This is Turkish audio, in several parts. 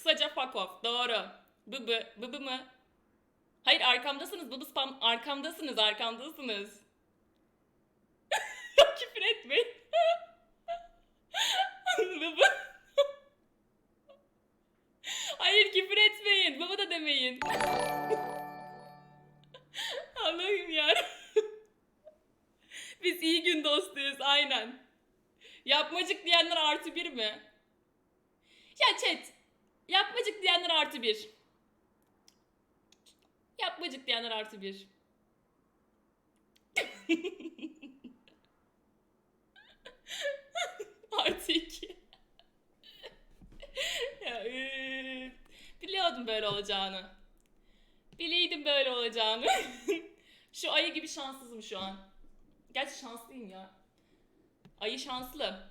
Kısaca fuck off. Doğru. Bıbı. Bıbı mı? Hayır arkamdasınız. Bıbı spam. Arkamdasınız. Arkamdasınız. Küfür etmeyin. Bıbı. Hayır küfür etmeyin. Baba da demeyin. Allah'ım ya. Biz iyi gün dostuyuz aynen. Yapmacık diyenler artı bir mi? Ya chat. Yapmacık diyenler artı bir. Yapmacık diyenler artı bir. artı iki. ya. Biliyordum böyle olacağını. Bileydim böyle olacağını. şu ayı gibi şanssızım şu an. Gerçi şanslıyım ya. Ayı şanslı.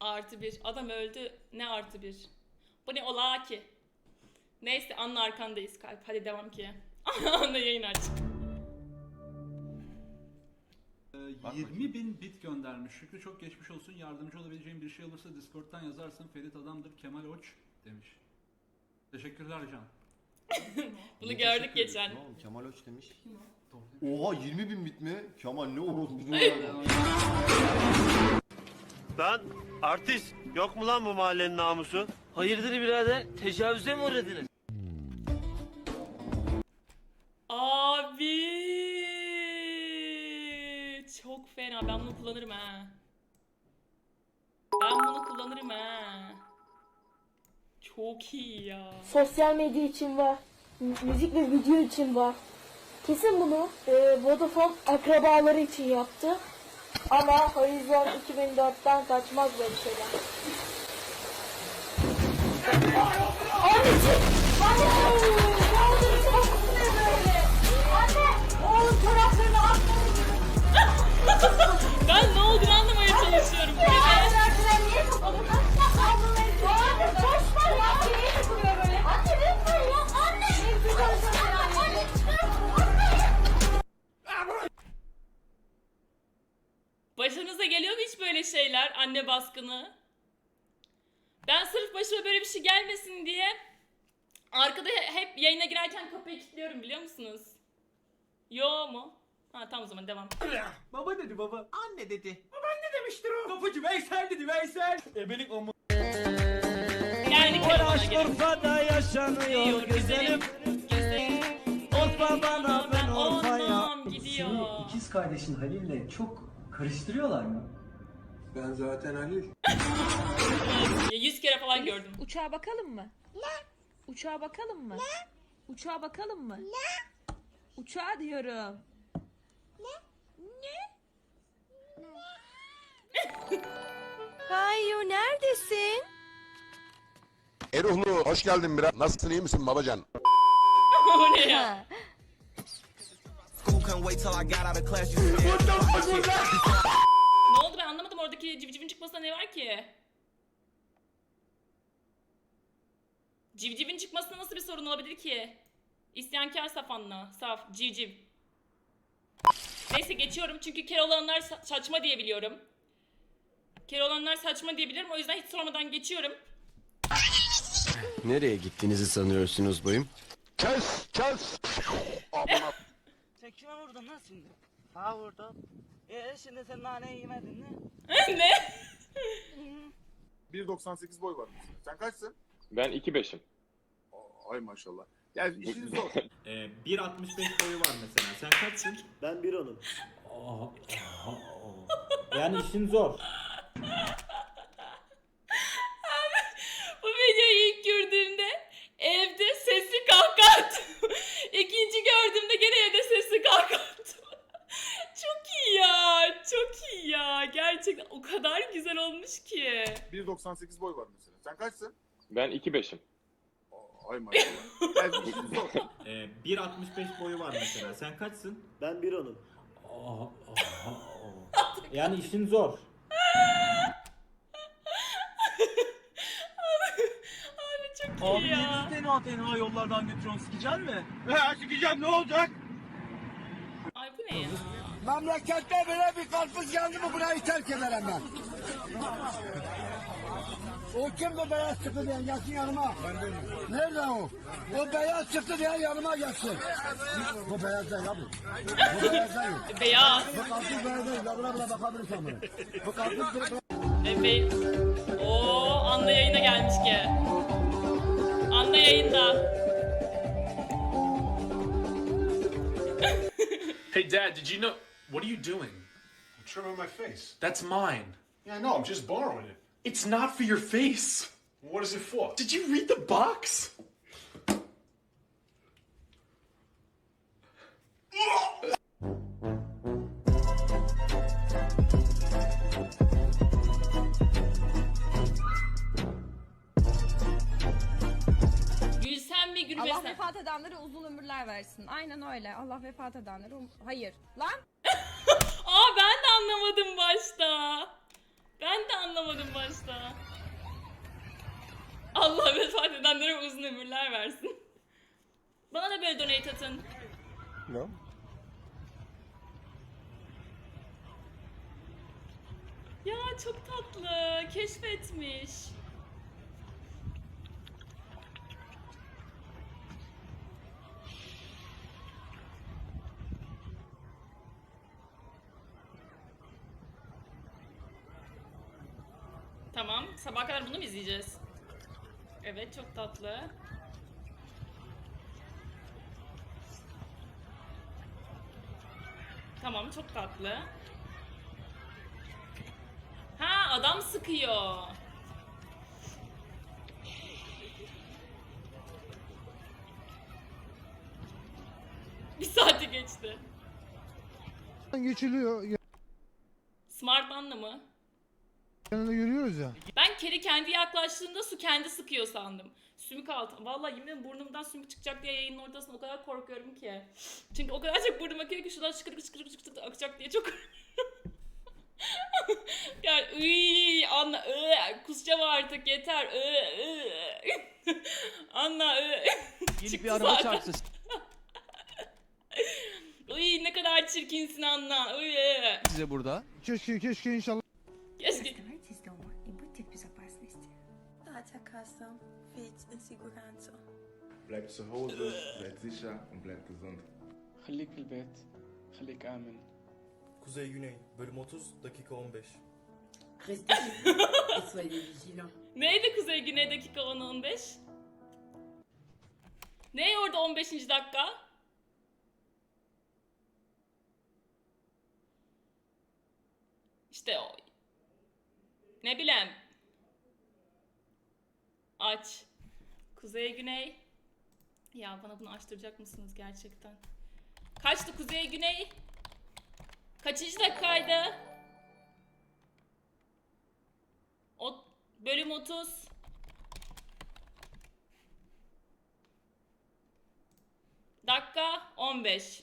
Artı bir. Adam öldü. Ne artı bir? Bu ne ola ki? Neyse Anla arkandayız kalp. Hadi devam ki. Anla yayın aç. Ee, 20 bin bit göndermiş. Şükrü çok geçmiş olsun. Yardımcı olabileceğim bir şey olursa Discord'dan yazarsın. Ferit adamdır. Kemal Oç demiş. Teşekkürler Can. Bunu Ne gördük teşekkür ederim. geçen. Ne oldu? Kemal Öç demiş. Oha 20 bin bit mi? Kemal ne orospu ya. Lan artist yok mu lan bu mahallenin namusu? Hayırdır birader? Tecavüze mi uğradınız? Abi çok fena. Ben bunu kullanırım ha. Ben bunu kullanırım ha. Çok iyi ya. Sosyal medya için var. mü- Müzik ve video için var. Kesin bunu e, Vodafone akrabaları için yaptı. Ama Horizon 2004'ten kaçmaz böyle şeyler. Anneciğim! Anne! Ne oldu? Çok ne böyle? Anne! Oğlum taraflarını atmadın. Ben ne olduğunu anlamaya çalışıyorum. Başınıza geliyor mu hiç böyle şeyler? Anne baskını. Ben sırf başıma böyle bir şey gelmesin diye arkada he- hep yayına girerken kapıyı kilitliyorum biliyor musunuz? Yo mu? Ha tamam o zaman devam. Baba dedi baba. Anne dedi. Babaanne demiştir o. Kapıcı Veysel dedi Veysel. Ebelik o Geldik telefona geri. Urfa'da yaşanıyor güzelim. Güzelim. Urfa bana ben Urfa'ya. Gidiyor. İkiz kardeşin Halil'le çok karıştırıyorlar mı? Ben zaten Halil. Ya, Yüz kere falan gördüm. Uçağa bakalım mı? Ne? Uçağa bakalım mı? Ne? Uçağa bakalım mı? Ne? Uçağa diyorum. Ne? Ne? Kayu neredesin? Eruhlu hoş geldin biraz. Nasılsın iyi misin babacan? o ne ya? Ne oldu ben anlamadım oradaki civcivin çıkmasına ne var ki? Civcivin çıkmasına nasıl bir sorun olabilir ki? İsyankar safanla. Saf, civciv. Neyse geçiyorum çünkü Keloğlanlar sa- saçma diye biliyorum. Keloğlanlar saçma diye biliyorum o yüzden hiç sormadan geçiyorum. Nereye gittiğinizi sanıyorsunuz bayım? Kes kes. Amına Sen kime vurdun lan şimdi? Ha vurdum. Ee şimdi sen naneyi yemedin mi? ne? 1.98 boy var. Sen kaçsın? Ben 2.5'im. Ay maşallah. Yani işin zor. Ee, 1.65 boyu var mesela. Sen kaçsın? Ben bir onun. Yani işin zor. Bu videoyu ilk gördüğümde evde sesli kahkaha attım. İkinci gördüğümde gene evde sesli kahkaha attım. çok iyi ya. Çok iyi ya. Gerçekten o kadar güzel olmuş ki. 1.98 boy var mesela. Sen kaçsın? Ben 2.5'im. Ay maşallah. Yani işin zor. Ee, 1.65 boyu var mesela. Sen kaçsın? Ben bir onun. Yani işin zor. Abi çok iyi ya. tenha tenha yollardan götürüyorsun sikecek mi? He sikeceğim ne olacak? Ay bu ne ya? Memlekette böyle bir karpuz geldi mi burayı terk ederim ben. O kim bu beyaz çıktı diye gelsin yanıma. Nerede o? O beyaz çıktı diye yanıma gelsin. Bu beyaz değil abi. Bu beyaz değil. Beyaz. Bu kalkıp beyaz değil. Buna buna bakabilirsin bunu. Bu kalkıp Bebe. Oo, Anna yayına gelmiş ki. Anna yayında. Hey, Dad, did you know? What are you doing? I'm trimming my face. That's mine. Yeah, no, I'm just borrowing it. It's not for your face. What is it for? Did you read the box? Gülsen mi Allah gülmesen? vefat edenlere uzun ömürler versin. Aynen öyle. Allah vefat edenlere... um- Hayır. Lan! Aa ben de anlamadım başta. Ben de anlamadım başta. Allah vefat edenlere uzun ömürler versin. Bana da böyle donate atın. Ne? Ya çok tatlı. Keşfetmiş. Tamam. Sabah kadar bunu mu izleyeceğiz? Evet çok tatlı. Tamam çok tatlı. Ha adam sıkıyor. Bir saati geçti. geçiliyor. Smart anla mı? Yanında yürüyoruz ya. Ben kedi kendi yaklaştığında su kendi sıkıyor sandım. Sümük altı. Vallahi yemin ederim burnumdan sümük çıkacak diye yayının ortasında o kadar korkuyorum ki. Çünkü o kadar çok burnum akıyor ki şuradan şıkır şıkır şıkır şıkır akacak diye çok yani ıy, anla ıı, kusacağım artık yeter ıı, ıı. anla ıı. Bir araba çarpsın. Uy ne kadar çirkinsin anla. Uy. Size burada. Keşke keşke inşallah. Keşke. Dați acasă, fiți în siguranță. Bleib zu Hause, bleib sicher und bleib gesund. خليك في البيت خليك آمن Kuzey Güney bölüm 30 dakika 15. Neydi Kuzey Güney dakika 10-15? Ne orada 15. dakika? İşte o. Ne bileyim. Aç. Kuzey Güney. Ya bana bunu açtıracak mısınız gerçekten? Kaçtı Kuzey Güney? Kaçıncı dakikaydı? O bölüm 30. Dakika 15.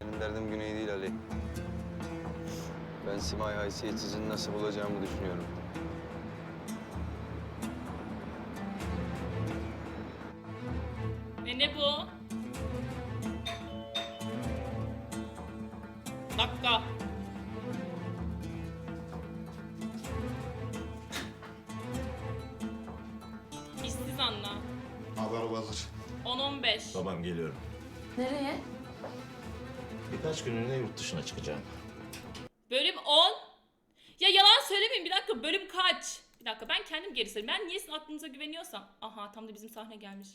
Benim derdim Güney değil Ali. Ben Simay haysiyetsizini nasıl bulacağımı düşünüyorum. Ve ne bu? Dakika. İşsiz anla. Haber hazır. 10-15. Tamam geliyorum. Nereye? Birkaç günlüğüne yurt dışına çıkacağım. Bölüm kaç? Bir dakika ben kendim geri sayayım. Ben niye sizin aklınıza güveniyorsam. Aha tam da bizim sahne gelmiş.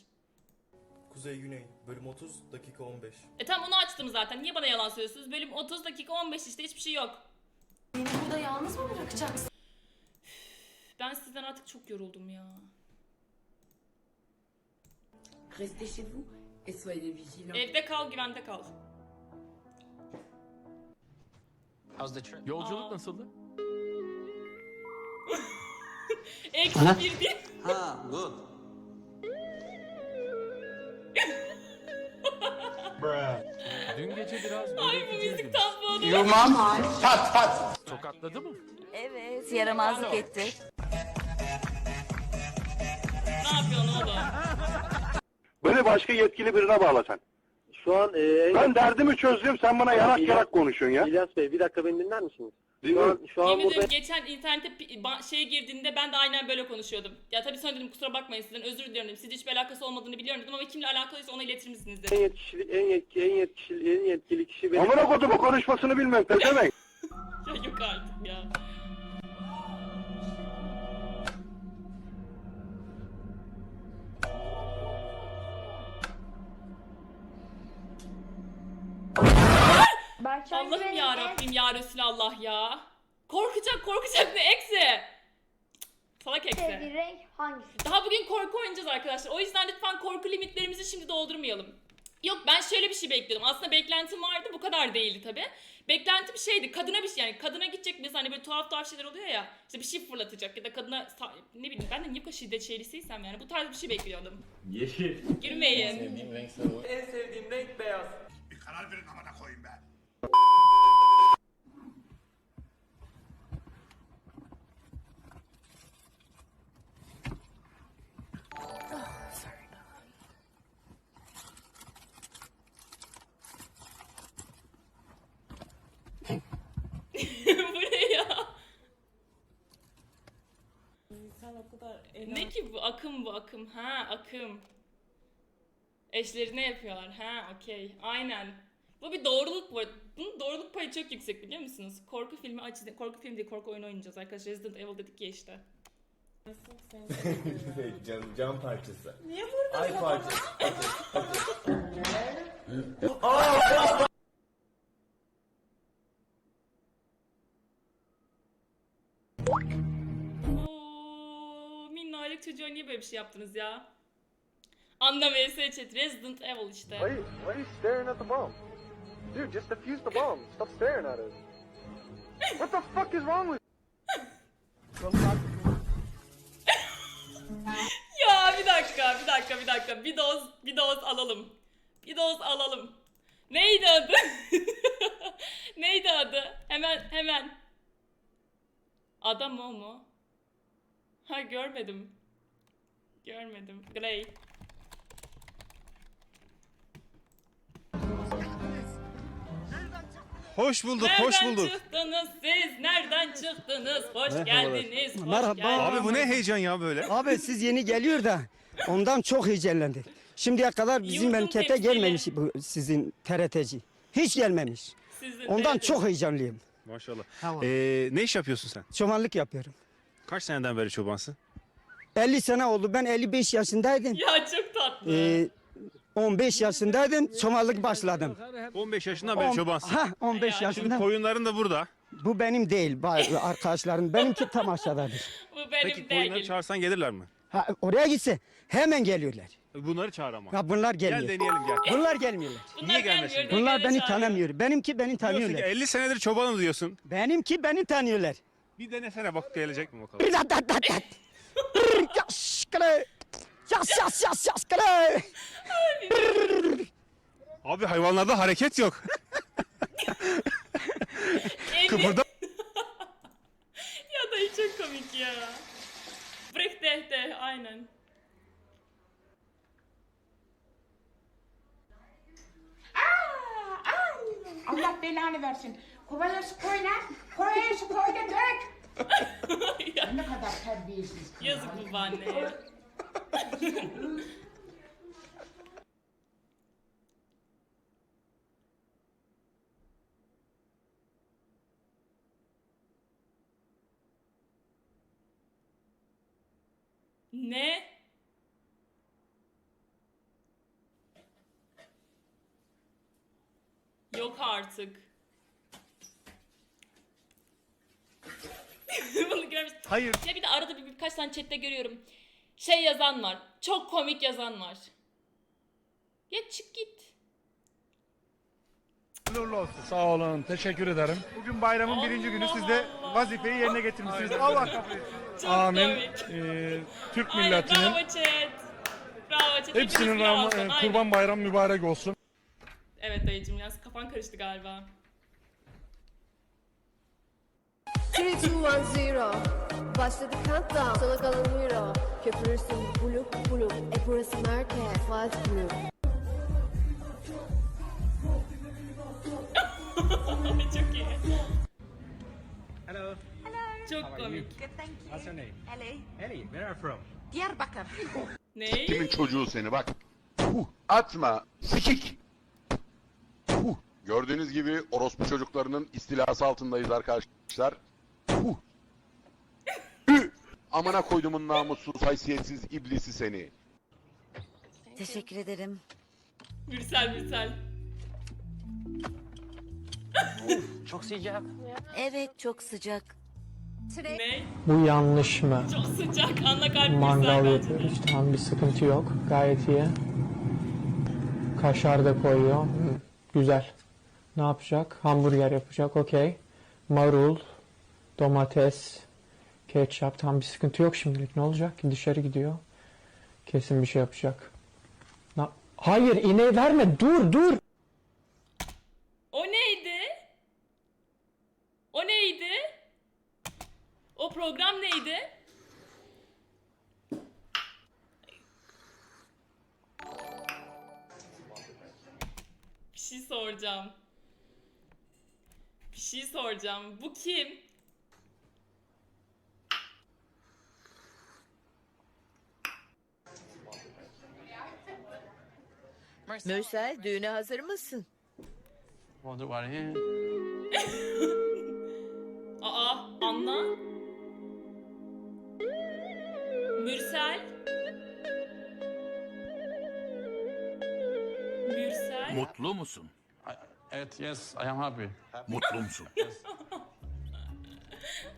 Kuzey Güney bölüm 30 dakika 15. E tamam onu açtım zaten. Niye bana yalan söylüyorsunuz? Bölüm 30 dakika 15 işte hiçbir şey yok. Beni burada yalnız mı bırakacaksın? Ben sizden artık çok yoruldum ya. Restez chez vous et soyez vigilants. Evde kal, güvende kal. How's the trip? Yolculuk nasıldı? Eksi bir değil. Ha, good. Dün gece biraz Ay bu müzik tatlı oldu. Tokatladı mı? Evet, yaramazlık etti. Ne yapıyorsun oğlum? Böyle başka yetkili birine bağla sen. Şu an e, Ben derdimi çözdüm sen bana yarak yarak konuşuyorsun ya. İlyas Bey bir dakika beni dinler misiniz? Şu an, şu an Yemin burada ederim geçen internete pi- ba- şeye girdiğinde ben de aynen böyle konuşuyordum. Ya tabii sonra dedim kusura bakmayın sizden özür diliyorum dedim. Sizle hiçbir alakası olmadığını biliyorum dedim ama kimle alakalıysa ona iletir misiniz en dedim. yetkili en yetkili en yetkili en yetkili kişi benim. Amına kodumu konuşmasını bilmem pezevenk. ya yok artık ya. Allah'ım ya Rabbim ya Resulallah ya. Korkacak korkacak ne eksi. Salak eksi. renk hangisi? Daha bugün korku oynayacağız arkadaşlar. O yüzden lütfen korku limitlerimizi şimdi doldurmayalım. Yok ben şöyle bir şey bekliyordum. Aslında beklentim vardı bu kadar değildi tabi. Beklentim şeydi kadına bir şey yani kadına gidecek mesela hani böyle tuhaf tuhaf şeyler oluyor ya. İşte bir şey fırlatacak ya da kadına sa- ne bileyim ben de niye bu kadar şiddet şeylisiysem yani bu tarz bir şey bekliyordum. Yeşil. Girmeyin. Sevdiğim renk sarı. En sevdiğim renk beyaz. Bir karar verin amına koyayım ben. Kadar Ne ki bu? Akım bu akım. Ha akım. Eşlerine yapıyorlar. Ha okey. Aynen. Bu bir doğruluk bu. Bunun doğruluk payı çok yüksek biliyor musunuz? Korku filmi açı korku film değil korku oyunu oynayacağız arkadaşlar. Resident Evil dedik ya işte. Cam, cam parçası. Niye burada Ay parçası. Oo, çocuğa niye böyle bir şey yaptınız ya? Anla vs chat Resident Evil işte. Why, why are you staring at the bomb? Dude, just defuse the bomb. Stop staring at it. What the fuck is wrong with Ya bir dakika, bir dakika, bir dakika. Bir doz, bir doz alalım. Bir doz alalım. Neydi adı? Neydi adı? Hemen, hemen. Adam o mu? Ha görmedim. Görmedim. Grey. Hoş bulduk, Nereden hoş bulduk. çıktınız siz? Nereden çıktınız? Hoş geldiniz. Hoş Merhaba. geldiniz. Abi bu ne heyecan ya böyle? Abi siz yeni geliyor da ondan çok heyecanlandık. Şimdiye kadar bizim Yurdun memlekete temsili. gelmemiş bu sizin TRT'ci. Hiç gelmemiş. Sizin Ondan çok heyecanlıyım. Maşallah. Ee, ne iş yapıyorsun sen? Çobanlık yapıyorum. Kaç seneden beri çobansın? 50 sene oldu. Ben 55 yaşındaydım. Ya çok tatlı. Ee, 15 yaşındaydım. Çobanlık başladım. 15 yaşından beri On- çobansın. Ha 15 Şimdi yaşında. koyunların da burada. Bu benim değil ba- arkadaşlarım. Benimki tam aşağıdadır. Bu benim Peki koyunları değil. çağırsan gelirler mi? Ha, oraya gitse hemen geliyorlar. Bunları çağır ama. Ya bunlar Gel gelmiyor. deneyelim gel. Bunlar gelmiyorlar. Bunlar Niye gelmesin? gelmiyor, Bunlar beni çağırıyor. tanımıyor. Benimki beni Diyorsun ki tanıyorlar. 50 senedir çobanım diyorsun. Benimki beni tanıyorlar. Bir denesene bak gelecek mi bakalım. Bir dat dat dat dat. Bir Yas. Yas yas yas yas kre. Abi hayvanlarda hareket yok. Kıpırda. ya dayı çok komik ya. Bırak de de aynen. Allah belanı versin. Kovaya su koy lan. Kovaya su koy da dök. Ne kadar terbiyesiz. Yazık bu babaanneye. ne? Yok artık. Bunu görmüş. Hayır. Ya bir de arada bir, birkaç tane chatte görüyorum. Şey yazan var. Çok komik yazan var. Ya çık git. Sağ olun, teşekkür ederim. Bugün bayramın birinci günü siz de vazifeyi yerine getirmişsiniz. Allah kabul etsin. Amin. Ee, Türk Aynen, milletinin bravo chat. Bravo chat. hepsinin birazdan, e, aynen. kurban bayramı mübarek olsun. Evet dayıcım ya kafan karıştı galiba. 3, 2, 1, 0. Başladı countdown. Sana kalan hero. Köpürürsün buluk buluk. E burası merkez. Five blue. Çok iyi. Hello. Çok How are komik. you? What's your name? Ellie. Ellie. Where are you from? Diyarbakır. Ne? Kimin çocuğu seni bak. Puh, atma. Sikik. Gördüğünüz gibi orospu çocuklarının istilası altındayız arkadaşlar. Amına koydumun namussuz haysiyetsiz iblisi seni. Teşekkür ederim. Mürsel Mürsel. Çok sıcak. Evet çok sıcak. Ne? Bu yanlış mı? Çok sıcak. Anla kalp Mangal Mürsel yapıyoruz. Tamam bir sıkıntı yok. Gayet iyi. Kaşar da koyuyor. Hı, Güzel. Ne yapacak? Hamburger yapacak. Okey. Marul, domates, ketçap. Tam bir sıkıntı yok şimdilik. Ne olacak ki? Dışarı gidiyor. Kesin bir şey yapacak. Na- Hayır ineği verme. Dur dur. O neydi? O neydi? O program neydi? Bir şey soracağım. Bir şey soracağım. Bu kim? Mürsel düğüne hazır mısın? Aa, Anna. Mürsel. Mürsel. Mutlu musun? Evet, yes, I am happy. Mutlu musun?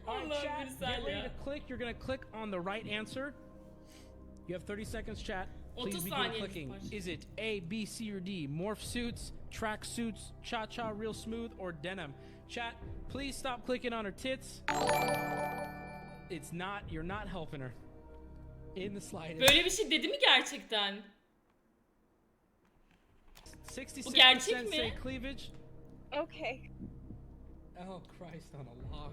Allah'ım Mürsel ya. click. You're gonna click on the right answer. You have 30 seconds, chat. 30 Please begin saniyeniz clicking. var. Is it A, B, C, or D? Morph suits, track suits, cha cha, real smooth, or denim? Chat, please stop clicking on her tits. It's not. You're not helping her. In the slightest. Böyle bir şey dedi mi gerçekten? 66% Bu gerçek say cleavage. Okay. Oh Christ on a log.